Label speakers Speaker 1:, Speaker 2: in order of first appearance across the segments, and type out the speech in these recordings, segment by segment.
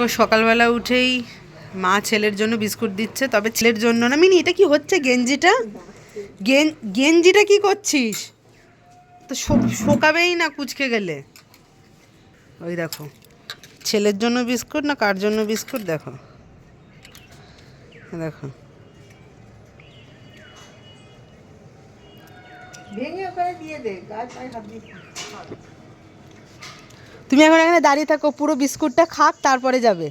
Speaker 1: দেখো, সকালবেলা উঠেই মা ছেলের জন্য বিস্কুট দিচ্ছে, তবে ছেলের জন্য না। মিনি, এটা কি হচ্ছে গেঞ্জিটা? গেঞ্জিটা কি করছিস? তো শোকাবেই না কুচকে গেলে। ওই দেখো, ছেলের জন্য বিস্কুট না কার জন্য বিস্কুট দেখো। দেখো।
Speaker 2: ভেঙে ওখানে দিয়ে দে গাছ পায়ে হাত দিয়ে।
Speaker 1: তুমি এখন এখানে দাঁড়িয়ে থাকো পুরো বিস্কুটটা খাক তারপরে যাবে।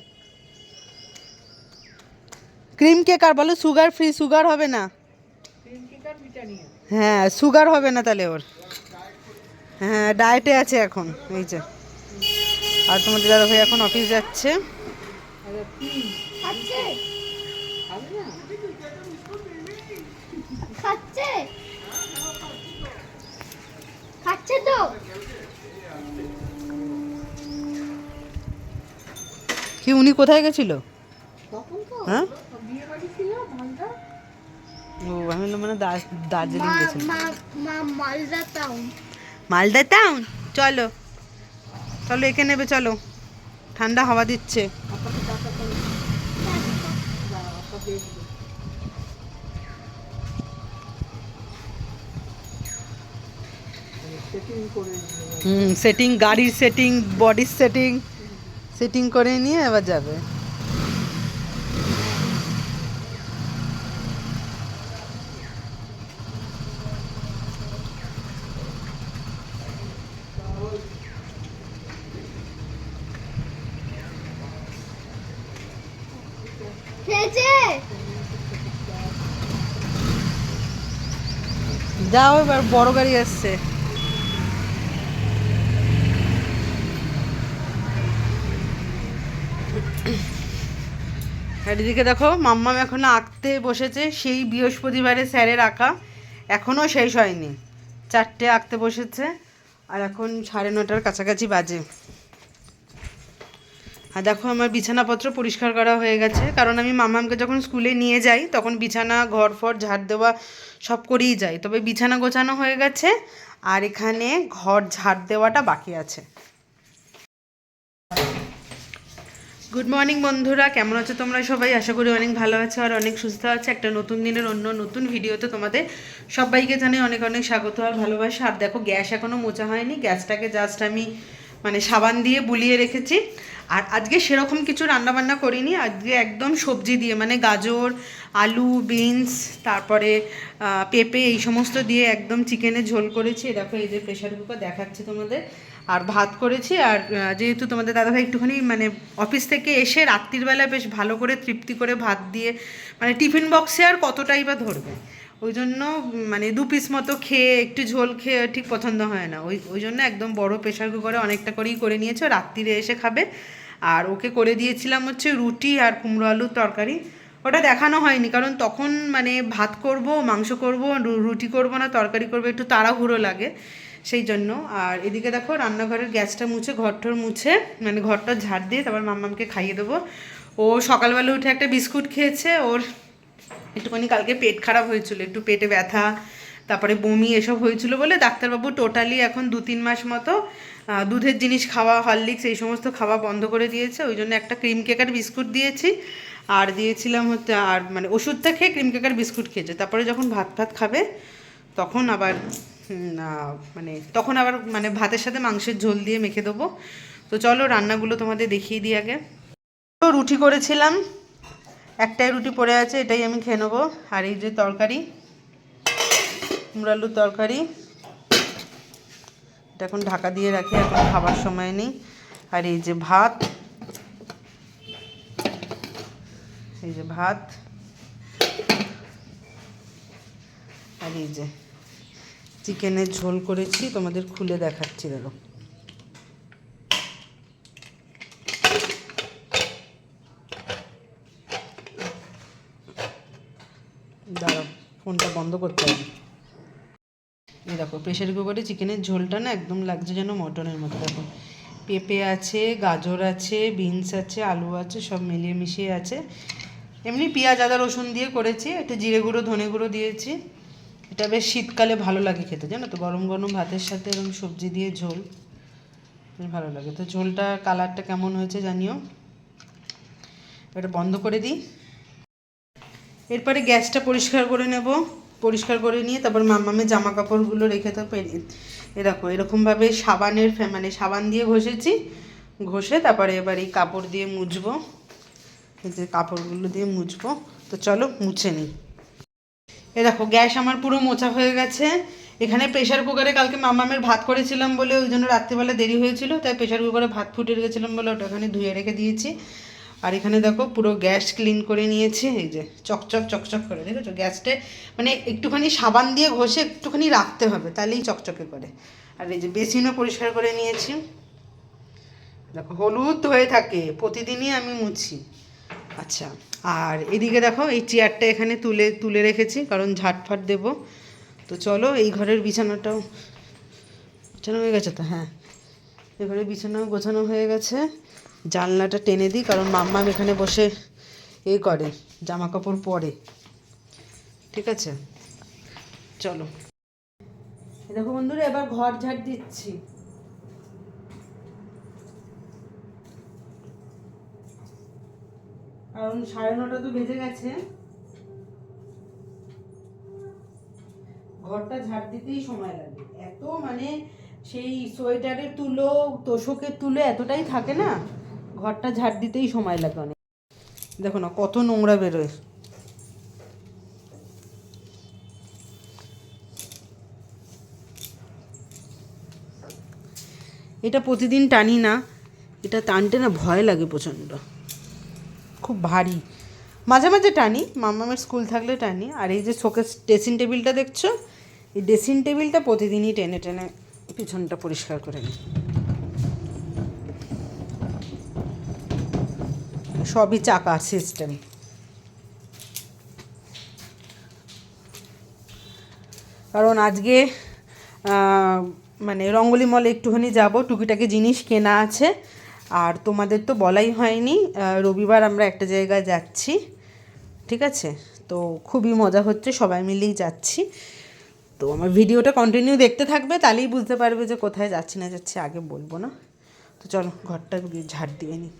Speaker 1: ক্রিম কেক আর বলো সুগার ফ্রি সুগার হবে না? হ্যাঁ সুগার হবে না তাহলে ওর। হ্যাঁ ডায়েটে আছে এখন এই যে। আর তোমাদের দাদা ভাই এখন অফিস যাচ্ছে।
Speaker 3: খাচ্ছে তো?
Speaker 1: কি উনি কোথায় গেছিল? হ্যাঁ? ও আমি মানে দার- দার্জিলিং গেছিল।
Speaker 3: মালদা টাউন
Speaker 1: মালদা টাউন চলো। চলো এখানে নেবে চলো। ঠান্ডা হাওয়া দিচ্ছে।
Speaker 2: সেটিং
Speaker 1: হুম সেটিং গাড়ির সেটিং বডির সেটিং সেটিং করে নিয়ে এবার যাবে। যাও এবার বড় গাড়ি আসছে। এদিকে দেখো, মাম্মাম এখন আঁকতে বসেছে, সেই বৃহস্পতিবারে স্যারের আঁকা। এখনও শেষ হয়নি। চারটে আঁকতে বসেছে, আর এখন সাড়ে নটার কাছাকাছি বাজে। আর দেখো, আমার বিছানাপত্র পরিষ্কার করা হয়ে গেছে, কারণ আমি মামামকে যখন স্কুলে নিয়ে যাই, তখন বিছানা, ঘর, ফর, ঝাড় দেওয়া সব করেই যাই। তবে বিছানা গোছানো হয়ে গেছে, আর এখানে ঘর ঝাড় দেওয়াটা বাকি আছে। গুড মর্নিং বন্ধুরা। কেমন আছো তোমরা? সবাই আশা করি অনেক ভালো আছো আর অনেক সুস্থ আছে। একটা নতুন দিনের অন্য নতুন ভিডিওতে তোমাদের সবাইকে জানাই অনেক অনেক স্বাগত আর ভালোবাসা। আর দেখো, গ্যাস এখনও মোচা হয়নি। গ্যাসটাকে জাস্ট আমি মানে সাবান দিয়ে বুলিয়ে রেখেছি। আর আজকে সেরকম কিছু রান্নাবান্না করিনি। আজকে একদম সবজি দিয়ে মানে গাজর, আলু বিনস তারপরে পেঁপে, এই সমস্ত দিয়ে একদম চিকেনে ঝোল করেছি। দেখো, এই যে প্রেশার কুকার দেখাচ্ছে তোমাদের। আর ভাত করেছি আর যেহেতু তোমাদের দাদাভাই একটুখানি মানে অফিস থেকে এসে রাত্রিবেলা বেশ ভালো করে তৃপ্তি করে ভাত দিয়ে মানে টিফিন বক্সে আর কতটাই বা ধরবে। ওই জন্য মানে দু পিস মতো খেয়ে, একটু ঝোল খেয়ে ঠিক পছন্দ হয় না। ওই ওই জন্য একদম বড় প্রেশার কুকারে অনেকটা করেই করে নিয়েছে, রাত্রিরে এসে খাবে। আর ওকে করে দিয়েছিলাম হচ্ছে রুটি আর কুমড়ো আলুর তরকারি। ওটা দেখানো হয়নি, কারণ তখন মানে ভাত করব, মাংস করব রুটি করব না, তরকারি করব, একটু তাড়াহুড়ো লাগে। সেই জন্য। আর এদিকে দেখো, রান্নাঘরের গ্যাসটা মুছে, ঘরটর মুছে মানে ঘরটা ঝাড় দিয়ে তারপর মাম্মামকে খাইয়ে দেবো। ও সকালবেলা উঠে একটা বিস্কুট খেয়েছে, ওর একটুখানি কালকে পেট খারাপ হয়েছিল, একটু পেটে ব্যথা, তারপরে বমি এসব হয়েছিল বলে ডাক্তারবাবু টোটালি এখন দু তিন মাস মতো দুধের জিনিস খাওয়া, হরলিক্স এই সমস্ত খাওয়া বন্ধ করে দিয়েছে, ওই জন্য একটা ক্রিম কেকার বিস্কুট দিয়েছি। আর দিয়েছিলাম হচ্ছে, আর মানে ওষুধটা খেয়ে ক্রিম কেকার বিস্কুট খেয়েছে, তারপরে যখন ভাত ভাত খাবে তখন আবার মানে তখন আবার মানে ভাতের সাথে মাংসের ঝোল দিয়ে মেখে দেবো। তো চলো রান্নাগুলো তোমাদের দেখিয়ে দিই আগে। তো রুটি করেছিলাম, একটাই রুটি পড়ে আছে, এটাই আমি খেয়ে নেব। আর এই যে তরকারি কুমড়ো আলুর তরকারি, এটা এখন ঢাকা দিয়ে রাখি, এখন খাবার সময় নেই। আর এই যে ভাত, এই যে ভাত আর এই যে চিকেনের ঝোল করেছি, তোমাদের খুলে দেখাচ্ছি, দেখো। দাঁড়াও, ফোনটা বন্ধ করতে হবে। এই দেখো প্রেশার কুকারে চিকেনের ঝোলটা না একদম লাগছে যেন মটনের মতো, দেখো। পেঁপে আছে, গাজর আছে, বিনস আছে, আলু আছে, সব মিলিয়ে মিশিয়ে আছে। এমনি পেঁয়াজ, আদা, রসুন দিয়ে করেছি, একটু জিরে গুঁড়ো, ধনে গুঁড়ো দিয়েছি। এটা বেশ শীতকালে ভালো লাগে খেতে, জানো তো? গরম গরম ভাতের সাথে এরকম সবজি দিয়ে ঝোল ভালো লাগে। তো ঝোলটা, কালারটা কেমন হয়েছে জানিও? এটা বন্ধ করে দিই। এরপরে গ্যাসটা পরিষ্কার করে নেব। পরিষ্কার করে নিয়ে তারপর মামামের জামা কাপড়গুলো রেখে তো এ দেখো, এরকমভাবে সাবানের মানে সাবান দিয়ে ঘষেছি। ঘষে তারপরে এবার এই কাপড় দিয়ে মুছবো। এই যে কাপড়গুলো দিয়ে মুছবো। তো চলো মুছে নিই। এ দেখো, গ্যাস আমার পুরো মোচা হয়ে গেছে। এখানে প্রেশার কুকারে কালকে মামামের ভাত করেছিলাম বলে ওই জন্য রাত্রিবেলা দেরি হয়েছিল, তাই প্রেশার কুকারে ভাত ফুটে রেখেছিলাম বলে ওটা ওখানে ধুয়ে রেখে দিয়েছি। আর এখানে দেখো, পুরো গ্যাস ক্লিন করে নিয়েছি, এই যে চকচক চকচক করে, দেখেছ? গ্যাসটা মানে একটুখানি সাবান দিয়ে ঘষে একটুখানি রাখতে হবে, তাহলেই চকচকে করে। আর এই যে বেসিনও পরিষ্কার করে নিয়েছি। দেখো, হলুদ হয়ে থাকে, প্রতিদিনই আমি মুছি। আচ্ছা আর এদিকে দেখো, এই চেয়ারটা এখানে তুলে তুলে রেখেছি, কারণ ঝাটফাট দেব। তো চলো, এই ঘরের বিছানাটাও গোছানো হয়ে গেছে তো? হ্যাঁ। এই ঘরের বিছানাও গোছানো হয়ে গেছে। জানলাটা টেনে দিই, কারণ মাম্মাম এখানে বসে এ করে জামা কাপড় পরে। ঠিক আছে? চলো। দেখো বন্ধুরা, এবার ঘর ঝাড় দিচ্ছি। কারণ সাড়ে নটা তো বেজে গেছে। ঘরটা ঝাড় দিতেই সময় লাগে। এত মানে সেই সোয়েটারের তুলো, তোষকের তুলো এতটাই থাকে না, ঘরটা ঝাড় দিতেই সময় লাগে অনেক। দেখো না, কত নোংরা বেরোয়। এটা প্রতিদিন টানি না, এটা টানতে না ভয় লাগে প্রচণ্ড। খুব ভারী। মাঝে মাঝে টানি, মামামের স্কুল থাকলে টানি। আর এই যে শোকেস ড্রেসিং টেবিলটা দেখছ, এই ড্রেসিং টেবিলটা প্রতিদিনই টেনে টেনে পিছনটা পরিষ্কার করে নিই। সবই চাকা সিস্টেম কারণ আজকে মানে রঙ্গলি মলে একটুখানি যাব, টুকিটাকি জিনিস কেনা আছে। আর তোমাদের তো বলাই হয়নি রবিবার আমরা একটা জায়গায় যাচ্ছি, ঠিক আছে? তো খুবই মজা হচ্ছে, সবাই মিলেই যাচ্ছি। তো আমার ভিডিওটা কন্টিনিউ দেখতে থাকবে, তাহলেই বুঝতে পারবে যে কোথায় যাচ্ছি না যাচ্ছি, আগে বলব না। তো চলো, ঘরটা ঝাড় দিয়ে নিই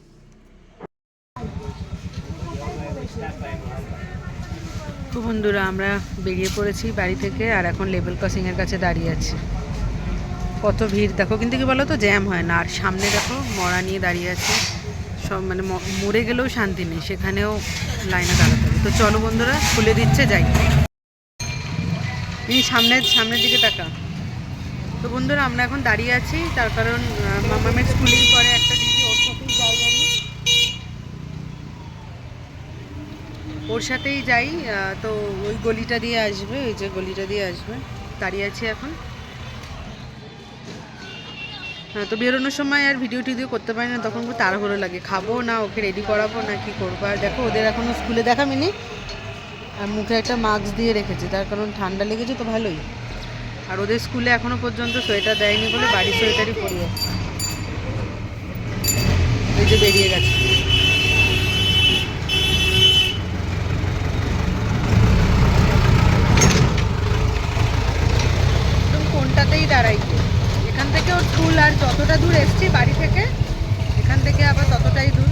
Speaker 1: তো বন্ধুরা, আমরা বেরিয়ে পড়েছি বাড়ি থেকে, আর এখন লেভেল ক্রসিংয়ের কাছে দাঁড়িয়ে আছি। কত ভিড়। দেখো, কিন্তু কি বলো তো জ্যাম হয় না। আর সামনে দেখো, মরা নিয়ে দাঁড়িয়ে আছে। সব মানে মরে গেলেও শান্তি নেই, সেখানেও লাইনে দাঁড়াতে হবে। তো চলো বন্ধুরা, খুলে দিচ্ছে, যাই। এই সামনের সামনের দিকে টাকা তো বন্ধুরা, আমরা এখন দাঁড়িয়ে আছি, তার কারণ মামামের স্কুলেই পরে একটা দিদি ওর সাথেই যাই আমি। ওর সাথেই যাই তো ওই গলিটা দিয়ে আসবে ওই যে গলিটা দিয়ে আসবে। দাঁড়িয়ে আছি এখন। তো বেরোনোর সময় আর ভিডিও টিডিও করতে পারি না, তখন খুব তাড়াহুড়ো লাগে। খাব না, ওকে রেডি করাবো না, কি করব? আর দেখো, ওদের এখনও স্কুলে দেখা মিনি আর মুখে একটা মাস্ক দিয়ে রেখেছে, তার কারণ ঠান্ডা লেগেছে তো ভালোই। আর ওদের স্কুলে এখনও পর্যন্ত সোয়েটার দেয়নি বলে বাড়ির সোয়েটারই পরিয়ে এই যে বেরিয়ে গেছে। কোনটাতেই দাঁড়াই? থেকে ওর স্কুল আর যতটা দূর এসছি বাড়ি থেকে। এখান থেকে আবার ততটাই দূর।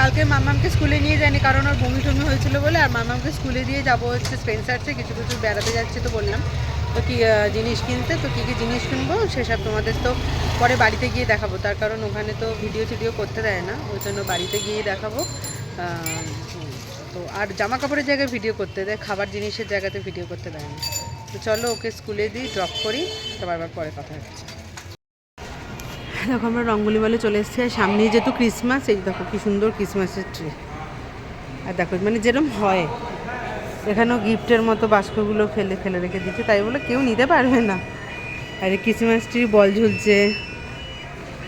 Speaker 1: কালকে মামামকে স্কুলে নিয়ে যায়নি, কারণ ওর বমি টমি হয়েছিল বলে, আর মামামকে স্কুলে দিয়ে যাব হচ্ছে স্পেন্সার্সে, কিছু কিছু বেড়াতে যাচ্ছি তো বললাম। তো কী জিনিস কিনতে, তো কী কী জিনিস কিনবো সেসব তোমাদের তো পরে বাড়িতে গিয়ে দেখাবো। তার কারণ ওখানে তো ভিডিও টিডিও করতে দেয় না, ওই জন্য বাড়িতে গিয়ে দেখাবো। তো আর জামা কাপড়ের জায়গায় ভিডিও করতে দেয়, খাবার জিনিসের জায়গাতে ভিডিও করতে দেয় না। তো চলো ওকে স্কুলে দিই ড্রপ করি, তারপর আবার পরে কথা হচ্ছে দেখো, আমরা রঙ্গলি বলে চলে এসেছি, আর সামনেই যেহেতু ক্রিসমাস এই দেখো কি সুন্দর ক্রিসমাসের ট্রি আর দেখো মানে যেরকম হয়, এখানেও গিফটের মতো বাস্কগুলো ফেলে ফেলে রেখে দিচ্ছে, তাই বলে কেউ নিতে পারবে না। আর ক্রিসমাস ট্রি বল ঝুলছে।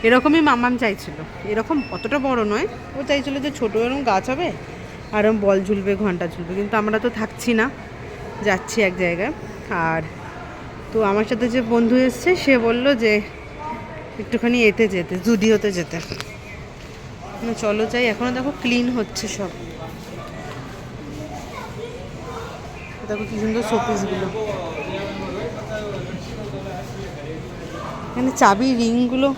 Speaker 1: এরকমই মামাম চাইছিল। এরকম অতটা বড় নয়, ও চাইছিল যে ছোটো এরকম গাছ হবে, আর বল ঝুলবে, ঘণ্টা ঝুলবে, কিন্তু আমরা তো থাকছি না, যাচ্ছি এক জায়গায়। আর তো আমার সাথে যে বন্ধু এসছে সে বলল যে একটুখানি এতে যেতে জুডিওতে যেতে। না, চলো যাই এখনও দেখো ক্লিন হচ্ছে সব। দেখো কি সুন্দর শোপিসগুলো এখানে চাবি রিংগুলো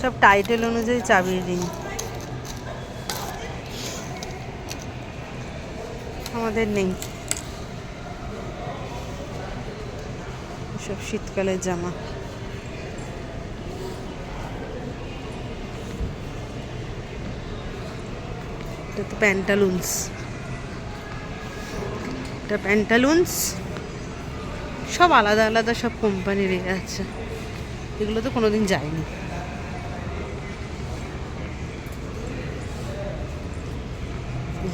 Speaker 1: সব টাইটেল অনুযায়ী চাবির রিং আমাদের নেই। সব শীতকালের জামা। এটা তো প্যান্টালুন্স এটা প্যান্টালুন্স সব আলাদা আলাদা সব কোম্পানির আছে। এগুলো তো কোনোদিন যায়নি।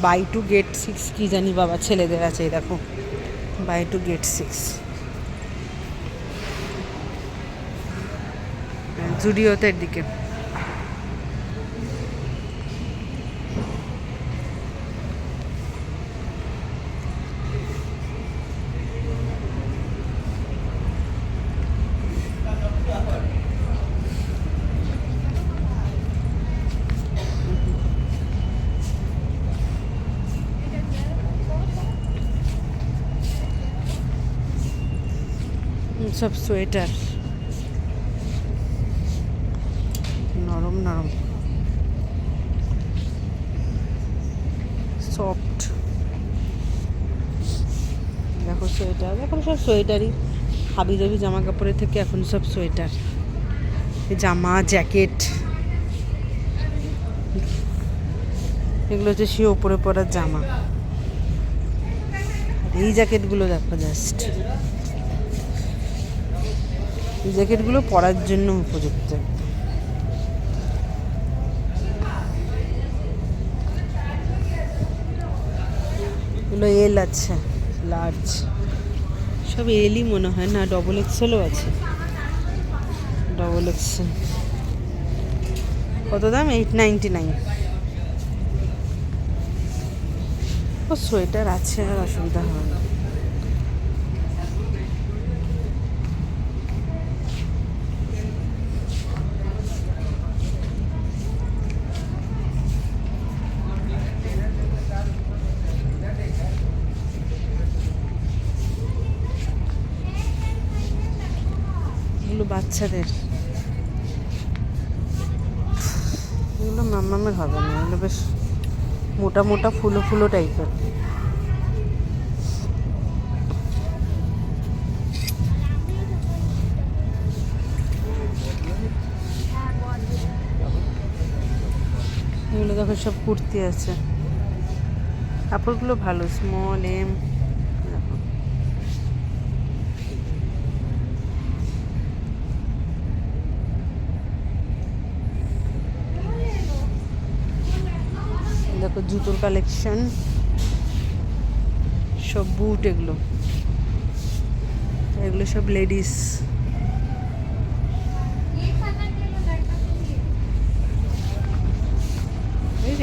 Speaker 1: বাই টু গেট সিক্স, কী জানি বাবা, ছেলেদের আছে দেখো। Buy two get six. জুডিওতের দিকে। সব সোয়েটার। নরম নরম। সফট দেখো সোয়েটার, এখন সব সোয়েটারই। হাবি জাবি জামা কাপড়ের থেকে এখন সব সোয়েটার। জামা, জ্যাকেট। এগুলো হচ্ছে সে ওপরে পরার জামা। এই জ্যাকেটগুলো দেখো জাস্ট। জ্যাকেটগুলো পরার জন্য উপযুক্ত। এগুলো এল আছে লার্জ সব এলই মনে হয় না ডবল এক্সেলও আছে। ডবল এক্সেল কত দাম? এইট নাইনটি নাইন ও সোয়েটার আছে, আর অসুবিধা হবে না এগুলো বাচ্চাদের। এগুলো মাম্মামের হবে না, এগুলো বেশ মোটা মোটা ফুলো ফুলো টাইপের। এগুলো দেখো সব কুর্তি আছে। কাপড়গুলো ভালো স্মল এম দেখো দেখো জুতোর কালেকশন সব বুট এগুলো। এগুলো সব লেডিস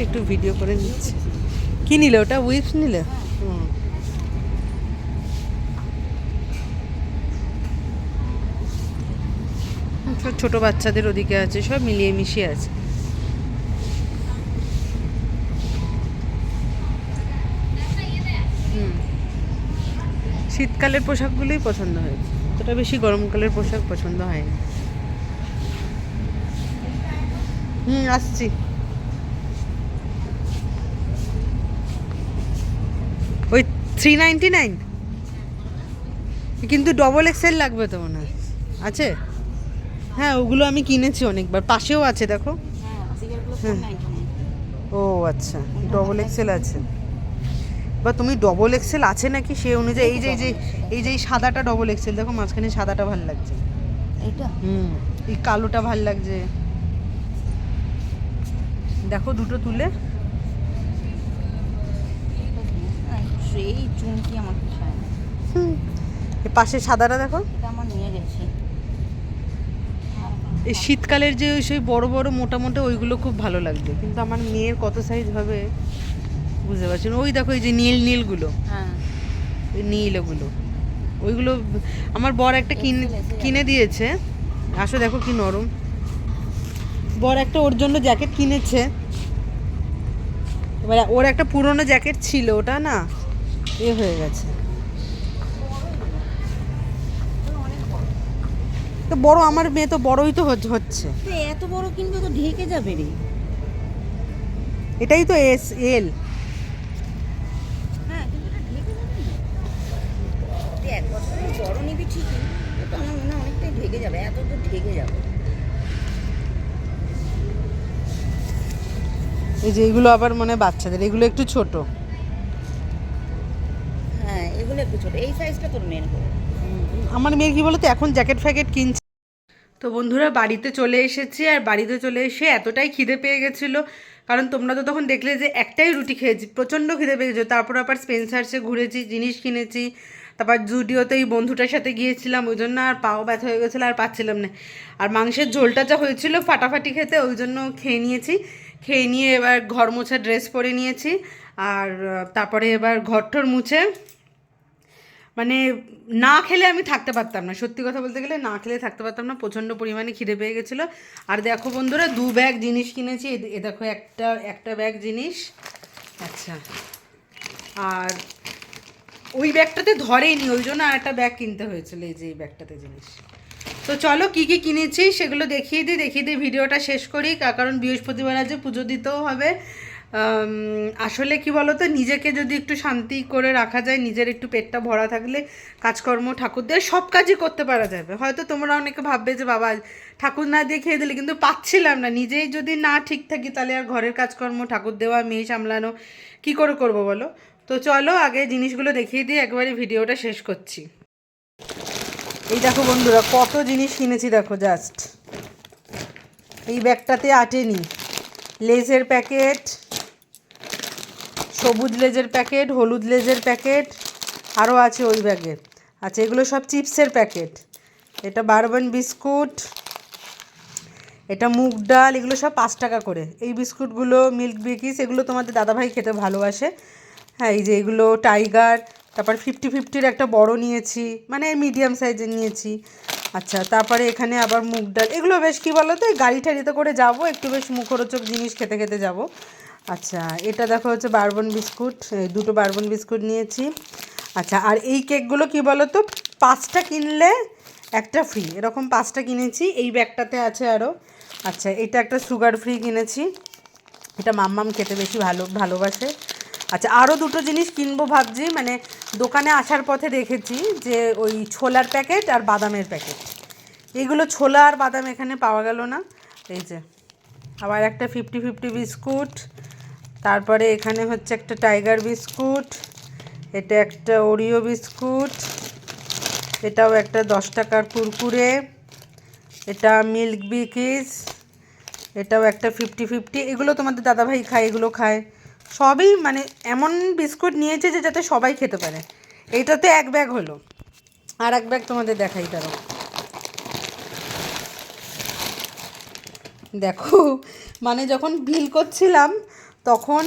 Speaker 1: একটু ভিডিও করে নিচ্ছে। কি নিলে ওটা? উইপস নিলে? হুম। ছোট বাচ্চাদের ওদিকে আছে, সব মিলিয়ে মিশিয়ে আছে। শীতকালের পোশাকগুলোই পছন্দ হয়। অতটা বেশি গরমকালের পোশাক পছন্দ হয়নি হুম আসছি। ওই থ্রি নাইনটি নাইন কিন্তু ডবল এক্সেল লাগবে তো মনে হয়। আছে? হ্যাঁ ওগুলো আমি কিনেছি অনেকবার। পাশেও আছে দেখো। হ্যাঁ। ও আচ্ছা। ডবল এক্সেল আছে। বা তুমি ডবল এক্সেল আছে নাকি? সে অনুযায়ী এই যে এই যে এই যে এই সাদাটা ডবল এক্সেল দেখো মাঝখানে সাদাটা ভালো লাগছে।
Speaker 2: এইটা?
Speaker 1: হুম এই কালোটা ভালো লাগছে। দেখো দুটো তুলে।
Speaker 2: সেই চুমকি আমার পোষায় না।
Speaker 1: পাশে সাদাটা দেখো।
Speaker 2: এটা আমার নিয়ে গেছি।
Speaker 1: এই শীতকালের যে ওই সেই বড় বড় মোটা মোটা ওইগুলো খুব ভালো লাগবে কিন্তু আমার মেয়ের কত সাইজ হবে? বুঝতে পারছি ওই দেখো এই যে নীল নীলগুলো।
Speaker 2: হ্যাঁ।
Speaker 1: ওই নীল ওগুলো। ওইগুলো আমার বর একটা কিনে কিনে দিয়েছে। আসো দেখো কি নরম। বর একটা ওর জন্য জ্যাকেট কিনেছে। এবার ওর একটা পুরনো জ্যাকেট ছিল ওটা না? এ হয়ে গেছে। তো বড় আমার মেয়ে তো বড়ই তো হচ্ছে- হচ্ছে
Speaker 2: এত বড় কিনবে তো ঢেকে যাবে রে।
Speaker 1: এটাই তো এস এল
Speaker 2: হ্যাঁ কিন্তু এটা ঢেকে যাবে না। তুই এক বছরের বড় নিবি ঠিকই কিন্তু আমার মনে হয় অনেকটাই ঢেকে যাবে এত তো ঢেকে যাবে।
Speaker 1: এই যে এগুলো আবার মনে হয় বাচ্চাদের এগুলো একটু ছোট।
Speaker 2: হ্যাঁ এগুলো একটু ছোট। এই সাইজটা তোর মেন
Speaker 1: আমার মেয়ের কি বলতো এখন জ্যাকেট ফ্যাকেট কিনছে। তো বন্ধুরা বাড়িতে চলে এসেছি আর বাড়িতে চলে এসে এতটাই খিদে পেয়ে গেছিল। কারণ তোমরা তো তখন দেখলে যে একটাই রুটি খেয়েছি প্রচণ্ড খিদে পেয়ে গেছিল। তারপর আবার স্পেন্সার্সে ঘুরেছি জিনিস কিনেছি। তারপর জুডিওতে এই বন্ধুটার সাথে গিয়েছিলাম, ওই জন্য আর পাও ব্যথা হয়ে গেছিল আর পাচ্ছিলাম না। আর মাংসের ঝোলটা যা হয়েছিল ফাটাফাটি খেতে, ওই জন্য খেয়ে নিয়েছি। খেয়ে নিয়ে এবার ঘর মোছা ড্রেস পরে নিয়েছি, আর তারপরে এবার ঘরটর মুছে। মানে না খেলে আমি থাকতে পারতাম না, সত্যি কথা বলতে গেলে না খেলে থাকতে পারতাম না, প্রচণ্ড পরিমাণে খিদে পেয়ে গেছিল। আর দেখো বন্ধুরা, দু ব্যাগ জিনিস কিনেছি, এ দেখো একটা একটা ব্যাগ জিনিস। আচ্ছা। আর ওই ব্যাগটাতে ধরেইনি ওই জন্য আর একটা ব্যাগ কিনতে হয়েছিল এই যে এই ব্যাগটাতে জিনিস। তো চলো কি কি কিনেছি সেগুলো দেখিয়ে দিই দেখিয়ে দিই, ভিডিওটা শেষ করি কারণ বৃহস্পতিবার আজ পুজো দিতেও হবে। আসলে কি বলতো, নিজেকে যদি একটু শান্তি করে রাখা যায়, নিজের একটু পেটটা ভরা থাকলে কাজকর্ম ঠাকুর দিয়ে সব কাজই করতে পারা যাবে। হয়তো তোমরা অনেকে ভাববে যে, বাবা, ঠাকুর না দিয়ে খেয়ে দিলে, কিন্তু পাচ্ছিলাম না। নিজেই যদি না ঠিক থাকি, তাহলে আর ঘরের কাজকর্ম, ঠাকুর দেওয়া, মেয়ে সামলানো, কি করে করব বলো? তো চলো আগে জিনিসগুলো দেখিয়ে দিয়ে একবারে ভিডিওটা শেষ করছি। এই দেখো বন্ধুরা, কত জিনিস কিনেছি দেখো জাস্ট এই ব্যাগটাতে আটেনি। লেজের প্যাকেট সবুজ লেজের প্যাকেট হলুদ লেজের প্যাকেট আরও আছে ওই ব্যাগে। আচ্ছা এগুলো সব চিপসের প্যাকেট এটা বারবন বিস্কুট এটা মুগ ডাল, এগুলো সব পাঁচ টাকা করে। এই বিস্কুটগুলো মিল্ক বিকিস এগুলো তোমাদের দাদাভাই খেতে ভালোবাসে। হ্যাঁ এই যে এগুলো টাইগার, তারপর ফিফটি ফিফটির একটা বড় নিয়েছি মানে মিডিয়াম সাইজের নিয়েছি। আচ্ছা তারপরে এখানে আবার মুগ ডাল, এগুলো বেশ কী বলো তো এই গাড়ি ঠাড়িতে করে যাব, একটু বেশ মুখরোচক জিনিস খেতে খেতে যাব। আচ্ছা এটা দেখো হচ্ছে বারবন বিস্কুট দুটো বারবন বিস্কুট নিয়েছি। আচ্ছা আর এই কেকগুলো কি বলো তো পাঁচটা কিনলে একটা ফ্রি এরকম পাঁচটা কিনেছি, এই ব্যাগটাতে আছে আরও আচ্ছা এটা একটা সুগার ফ্রি কিনেছি। এটা মাম্মাম খেতে বেশি ভালো, ভালোবাসে। আচ্ছা আরও দুটো জিনিস কিনবো ভাবছি। মানে দোকানে আসার পথে দেখেছি যে ওই ছোলার প্যাকেট আর বাদামের প্যাকেট। এগুলো ছোলা আর বাদাম এখানে পাওয়া গেল না। এই যে, আবার একটা ফিফটি ফিফটি বিস্কুট। তারপরে এখানে হচ্ছে একটা টাইগার বিস্কুট। এটা একটা ওরিও বিস্কুট। এটাও একটা দশ টাকার কুরকুরে। এটা মিল্ক বিকিস। এটাও একটা ফিফটি ফিফটি এগুলো তোমাদের দাদাভাই খায়, এগুলো খায়। সবই মানে এমন বিস্কুট নিয়েছে যে যাতে সবাই খেতে পারে। এইটাতে এক ব্যাগ হলো। আর এক ব্যাগ তোমাদের দেখাই দাঁড়ো দেখো মানে যখন বিল করছিলাম, তখন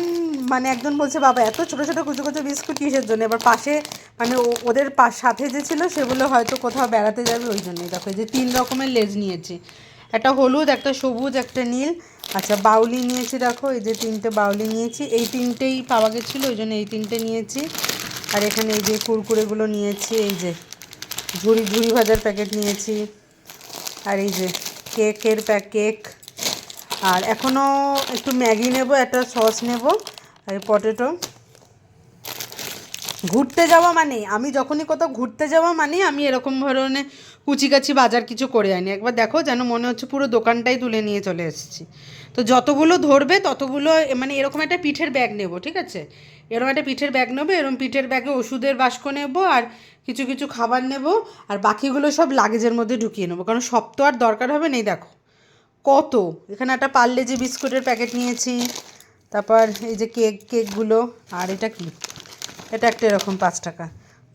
Speaker 1: মানে একজন বলছে, বাবা, এত ছোটো ছোটো কুচো কুচো বিস্কুট কিসের জন্য? এবার পাশে মানে ওদের সাথে যে ছিল, সেগুলো হয়তো কোথাও বেড়াতে যাবে, ওই জন্যই। দেখো যে তিন রকমের লেজ নিয়েছি। একটা হলুদ, একটা সবুজ, একটা নীল। আচ্ছা বাউলি নিয়েছি দেখো, এই যে তিনটে বাউলি নিয়েছি। এই তিনটেই পাওয়া গেছিল, ওই জন্য এই তিনটে নিয়েছি। আর এখানে এই যে কুরকুরেগুলো নিয়েছি, এই যে ঝুড়ি ঝুড়ি ভাজার প্যাকেট নিয়েছি। আর এই যে কেকের প্যাকেট আর এখনও একটু ম্যাগি নেব, একটা সস নেব, আর পটেটো। ঘুরতে যাওয়া মানে আমি যখনই কোথাও ঘুরতে যাওয়া মানে আমি এরকম ধরনের কুচিকাচি বাজার কিছু করে আনি একবার দেখো যেন মনে হচ্ছে পুরো দোকানটাই তুলে নিয়ে চলে এসেছি। তো যতগুলো ধরবে ততগুলো মানে এরকম একটা পিঠের ব্যাগ নেব, ঠিক আছে? এরকম একটা পিঠের ব্যাগ নেব, এরকম পিঠের ব্যাগে ওষুধের বাস্ক নেব আর কিছু কিছু খাবার নেব আর বাকিগুলো সব লাগেজের মধ্যে ঢুকিয়ে নেব। কারণ সব তো আর দরকার হবে নেই, দেখো। কত? এখানে একটা পার্লে যে বিস্কুটের প্যাকেট নিয়েছি, তারপর এই যে কেক কেকগুলো আর এটা কি? এটা একটা এরকম পাঁচ টাকা।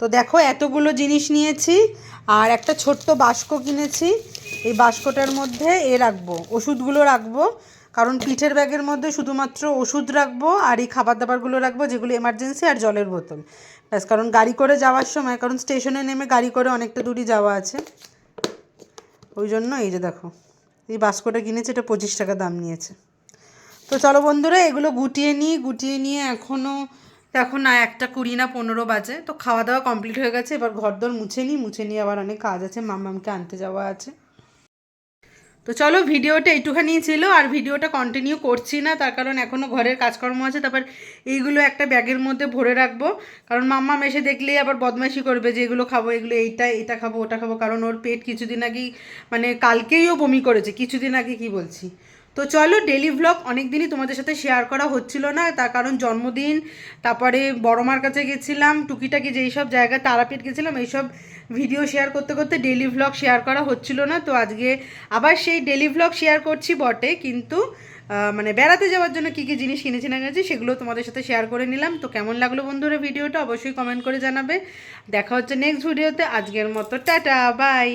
Speaker 1: তো দেখো এতগুলো জিনিস নিয়েছি আর একটা ছোট্ট বাস্ক কিনেছি। এই বাস্কটার মধ্যে এ রাখব, ওষুধগুলো রাখব। কারণ পিঠের ব্যাগের মধ্যে শুধুমাত্র ওষুধ রাখব আর এই খাবার দাবারগুলো রাখব যেগুলো এমার্জেন্সি আর জলের বোতল। ব্যাস, কারণ গাড়ি করে যাওয়ার সময়, কারণ স্টেশনে নেমে গাড়ি করে অনেকটা দূরই যাওয়া আছে। ওই জন্য এই যে দেখো, এই বাস্কটা কিনেছি, এটা পঁচিশ টাকা দাম নিয়েছে। তো চলো বন্ধুরা, এগুলো গুটিয়ে নিই, গুটিয়ে নিয়ে এখনও এখন না একটা কুড়ি না পনেরো বাজে, তো খাওয়া দাওয়া কমপ্লিট হয়ে গেছে, এবার ঘর দর মুছে নিই, মুছে নিয়ে আবার অনেক কাজ আছে মামামকে আনতে যাওয়া আছে। তো চলো ভিডিওটা এইটুখানি ছিল, আর ভিডিওটা কন্টিনিউ করছি না, তার কারণ এখনও ঘরের কাজকর্ম আছে, তারপর এইগুলো একটা ব্যাগের মধ্যে ভরে রাখব, কারণ মাম্মা এসে দেখলেই আবার বদমাইশি করবে যে এগুলো খাব, এগুলো এইটা, এটা খাব, ওটা খাব, কারণ ওর পেট কিছুদিন আগেই মানে কালকেইও বমি করেছে, কিছুদিন আগে কি বলছি? তো চলো ডেলি ভ্লগ অনেক দিনই তোমাদের সাথে শেয়ার করা হচ্ছিল না, তার কারণ জন্মদিন, তারপরে বড় মার কাছে গেছিলাম, টুকিটাকি যেই সব জায়গায় তারাপীঠ গেছিলাম এইসব ভিডিও শেয়ার করতে করতে ডেলি ভ্লগ শেয়ার করা হচ্ছিল না। তো আজকে আবার সেই ডেলি ভ্লগ শেয়ার করছি বটে, কিন্তু মানে বেড়াতে যাওয়ার জন্য কী কী জিনিস কিনেছি না গেছি সেগুলো তোমাদের সাথে শেয়ার করে নিলাম। তো কেমন লাগল বন্ধুরা ভিডিওটা অবশ্যই কমেন্ট করে জানাবে। দেখা হচ্ছে নেক্সট ভিডিওতে আজকের মতো টাটা বাই